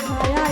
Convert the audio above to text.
ভায়া